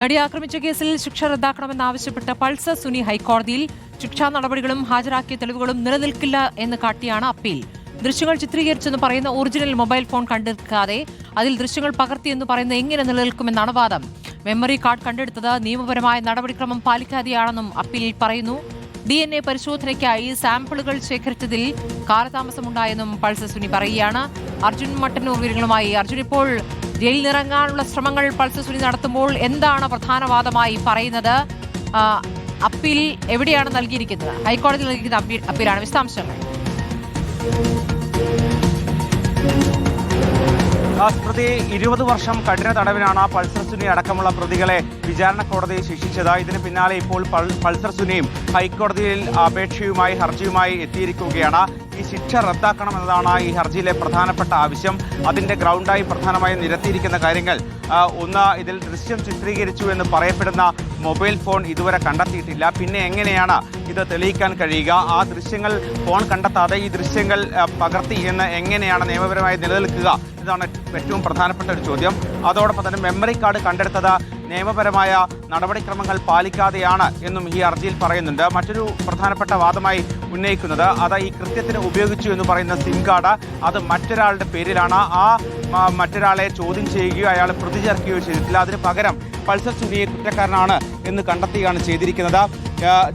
നടി ആക്രമിച്ച കേസിൽ ശിക്ഷ റദ്ദാക്കണമെന്നാവശ്യപ്പെട്ട് പൾസർ സുനി ഹൈക്കോടതിയിൽ ശിക്ഷാ നടപടികളും ഹാജരാക്കിയ തെളിവുകളും നിലനിൽക്കില്ല എന്ന് കാട്ടിയാണ് അപ്പീൽ. ദൃശ്യങ്ങൾ ചിത്രീകരിച്ചെന്ന് പറയുന്ന ഒറിജിനൽ മൊബൈൽ ഫോൺ കണ്ടെടുക്കാതെ അതിൽ ദൃശ്യങ്ങൾ പകർത്തിയെന്ന് പറയുന്ന എങ്ങനെ നിലനിൽക്കുമെന്നാണ് വാദം. മെമ്മറി കാർഡ് കണ്ടെടുത്തത് നിയമപരമായ നടപടിക്രമം പാലിക്കാതെയാണെന്നും അപ്പീലിൽ പറയുന്നു. ഡി എൻ എ പരിശോധനയ്ക്കായി സാമ്പിളുകൾ ശേഖരിച്ചതിൽ കാലതാമസമുണ്ടായെന്നും പൾസസുനി പറയുകയാണ്. അർജുൻ മട്ടന്നൂർ വിവരങ്ങളുമായി അർജുൻ ഇപ്പോൾ ജയിലിൽ ഇറങ്ങാനുള്ള ശ്രമങ്ങൾ പൾസർ സുനി നടത്തുമ്പോൾ എന്താണ് പ്രധാനവാദമായി പറയുന്നത്? അപ്പീൽ എവിടെയാണ് നൽകിയിരിക്കുന്നത്? ഹൈക്കോടതി നൽകിയിരിക്കുന്ന അപ്പീലാണ് വിശദാംശങ്ങൾ. പ്രതി ഇരുപത് വർഷം കഠിന തടവിനാണ് പൾസർ സുനി അടക്കമുള്ള പ്രതികളെ വിചാരണ കോടതി ശിക്ഷിച്ചത്. ഇതിന് പിന്നാലെ ഇപ്പോൾ പൾസർ സുനിയും ഹൈക്കോടതിയിൽ അപേക്ഷയുമായി ഹർജിയുമായി എത്തിയിരിക്കുകയാണ്. ഈ ശിക്ഷ റദ്ദാക്കണം എന്നതാണ് ഈ ഹർജിയിലെ പ്രധാനപ്പെട്ട ആവശ്യം. അതിന്റെ ഗ്രൗണ്ടായി പ്രധാനമായും നിരത്തിയിരിക്കുന്ന കാര്യങ്ങൾ ഒന്ന് ഇതിൽ ദൃശ്യം ചിത്രീകരിച്ചു എന്ന് പറയപ്പെടുന്ന മൊബൈൽ ഫോൺ ഇതുവരെ കണ്ടെത്തിയിട്ടില്ല. പിന്നെ എങ്ങനെയാണ് ഇത് തെളിയിക്കാൻ കഴിയുക? ആ ദൃശ്യങ്ങൾ ഫോൺ കണ്ടെത്താതെ ഈ ദൃശ്യങ്ങൾ പകർത്തി എന്ന് എങ്ങനെയാണ് നിയമപരമായി നിലനിൽക്കുക? ഇതാണ് ഏറ്റവും പ്രധാനപ്പെട്ട ഒരു ചോദ്യം. അതോടൊപ്പം തന്നെ മെമ്മറി കാർഡ് കണ്ടെടുത്തത് നിയമപരമായ നടപടിക്രമങ്ങൾ പാലിക്കാതെയാണ് എന്നും ഈ ഹർജിയിൽ പറയുന്നുണ്ട്. മറ്റൊരു പ്രധാനപ്പെട്ട വാദമായി ഉന്നയിക്കുന്നത് അത് ഈ കൃത്യത്തിന് ഉപയോഗിച്ചു എന്ന് പറയുന്ന സിം കാർഡ് അത് മറ്റൊരാളുടെ പേരിലാണ്. ആ മറ്റൊരാളെ ചോദ്യം ചെയ്യുകയോ അയാൾ പ്രതി ചേർക്കുകയോ ചെയ്തിട്ടില്ല. അതിന് പകരം പൾസർ സുനിയെ കുറ്റക്കാരനാണ് എന്ന് കണ്ടെത്തുകയാണ് ചെയ്തിരിക്കുന്നത്.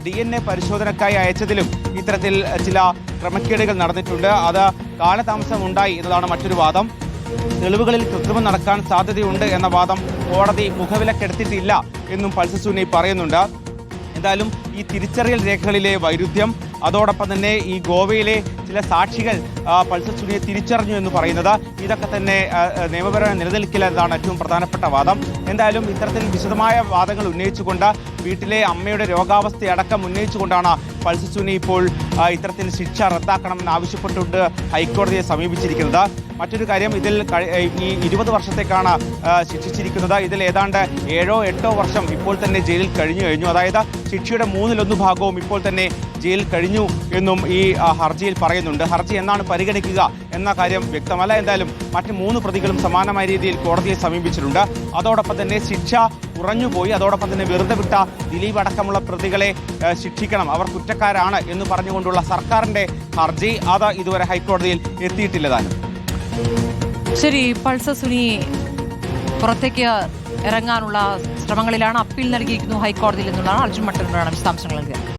ഡി എൻ എ പരിശോധനയ്ക്കായി അയച്ചതിലും ഇത്തരത്തിൽ ചില ക്രമക്കേടുകൾ നടന്നിട്ടുണ്ട്. അത് കാലതാമസം ഉണ്ടായി എന്നതാണ് മറ്റൊരു വാദം. തെളിവുകളിൽ കൃത്രിമം നടക്കാൻ സാധ്യതയുണ്ട് എന്ന വാദം കോടതി മുഖവിലക്കെടുത്തിട്ടില്ല എന്നും പൾസസൂനി പറയുന്നുണ്ട്. എന്തായാലും ഈ തിരിച്ചറിയൽ രേഖകളിലെ വൈരുദ്ധ്യം അതോടൊപ്പം തന്നെ ഈ ഗോവയിലെ ചില സാക്ഷികൾ പൾസർ സുനിയെ തിരിച്ചറിഞ്ഞു എന്ന് പറയുന്നത് ഇതൊക്കെ തന്നെ നിയമപരമായ നിലനിൽക്കില്ല എന്നതാണ് ഏറ്റവും പ്രധാനപ്പെട്ട വാദം. എന്തായാലും ഇത്തരത്തിൽ വിശദമായ വാദങ്ങൾ ഉന്നയിച്ചുകൊണ്ട് വീട്ടിലെ അമ്മയുടെ രോഗാവസ്ഥയടക്കം ഉന്നയിച്ചുകൊണ്ടാണ് പൾസർ സുനി ഇപ്പോൾ ഇത്തരത്തിൽ ശിക്ഷ റദ്ദാക്കണമെന്ന് ആവശ്യപ്പെട്ടുകൊണ്ട് ഹൈക്കോടതിയെ സമീപിച്ചിരിക്കുന്നത്. മറ്റൊരു കാര്യം ഇതിൽ ഈ ഇരുപത് വർഷത്തേക്കാണ് ശിക്ഷിച്ചിരിക്കുന്നത്. ഇതിൽ ഏതാണ്ട് ഏഴോ എട്ടോ വർഷം ഇപ്പോൾ തന്നെ ജയിലിൽ കഴിഞ്ഞു കഴിഞ്ഞു. അതായത് ശിക്ഷയുടെ മൂന്നിലൊന്ന് ഭാഗവും ഇപ്പോൾ തന്നെ ജയിലിൽ കഴിഞ്ഞു എന്നും ഈ ഹർജിയിൽ പറയുന്നുണ്ട്. ഹർജി എന്നാണ് പരിഗണിക്കുക എന്ന കാര്യം വ്യക്തമല്ല. എന്തായാലും മറ്റ് മൂന്ന് പ്രതികളും സമാനമായ രീതിയിൽ കോടതിയെ സമീപിച്ചിട്ടുണ്ട്. അതോടൊപ്പം തന്നെ ശിക്ഷ കുറഞ്ഞുപോയി. അതോടൊപ്പം തന്നെ വെറുതെ വിട്ട ദിലീപ് അടക്കമുള്ള പ്രതികളെ ശിക്ഷിക്കണം. അവർ കുറ്റക്കാരാണ് എന്ന് പറഞ്ഞുകൊണ്ടുള്ള സർക്കാരിന്റെ ഹർജി അത് ഇതുവരെ ഹൈക്കോടതിയിൽ എത്തിയിട്ടില്ല താനും. ശരി പൾസ സുനി പുറത്തേക്ക് ഇറങ്ങാനുള്ള ശ്രമങ്ങളിലാണ് അപ്പീൽ നൽകിയിരിക്കുന്നു ഹൈക്കോടതിയിൽ നിന്നുള്ളതാണ് അർജുൻ മട്ടനോടാണ് വിശദാംശങ്ങൾ നൽകിയത്.